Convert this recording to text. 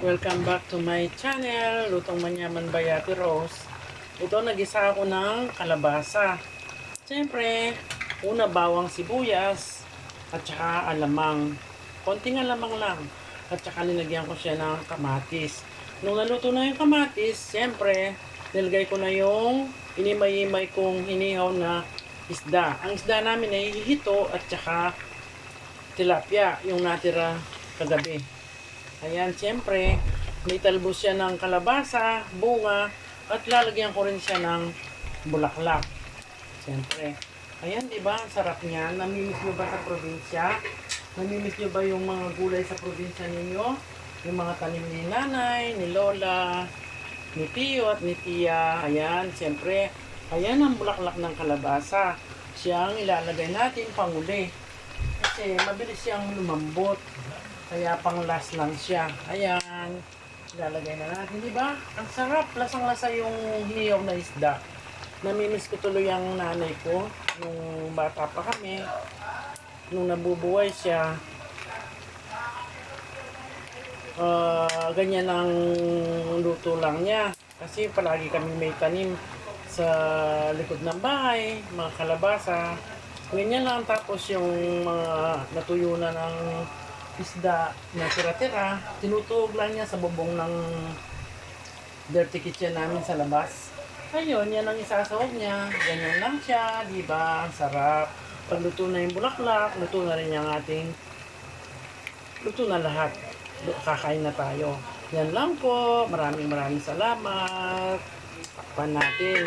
Welcome back to my channel, Lutong Manyaman by Ate Rose. Ito, nagisa ako ng kalabasa. Siyempre, una bawang sibuyas at saka alamang. Konting alamang lang. At saka nilagyan ko siya ng kamatis. Nung naluto na yung kamatis, siyempre, nilagay ko na yung inimay-imay kong hinihaw na isda. Ang isda namin ay hihito at saka tilapia, yung natira kagabi. Ayan, siyempre, may talbos siya ng kalabasa, bunga, at lalagyan ko rin siya ng bulaklak. Siyempre. Ayan, di ba? Ang sarap niya. Namimiss nyo ba sa probinsya? Namimiss nyo ba yung mga gulay sa probinsya ninyo? Yung mga tanim ni nanay, ni lola, ni tiyo at ni tiya. Ayan, siyempre. Ayan ang bulaklak ng kalabasa. Siyang ilalagay natin panguli. Kasi mabilis siyang lumambot. Kaya pang last lang siya. Ayan. Ilalagay na natin, di ba? Ang sarap. Lasang-lasa yung hiniyaw na isda. Namimiss ko tuloy ang nanay ko nung bata pa kami. Nung nabubuhay siya. Ah, ganyan ang luto lang niya. Kasi palagi kami may tanim sa likod ng bahay, mga kalabasa. Ganyan lang tapos yung mga natuyo na ng isda na tira-tira, tinutuog lang niya sa bubong ng dirty kitchen namin sa labas. Ayun, yan ang isasahog niya. Ganyan lang siya, di ba? Ang sarap. Pag luto na yung bulaklak, luto na rin yung ating luto na lahat. Kakain na tayo. Yan lang po. Maraming maraming salamat. Takpan natin.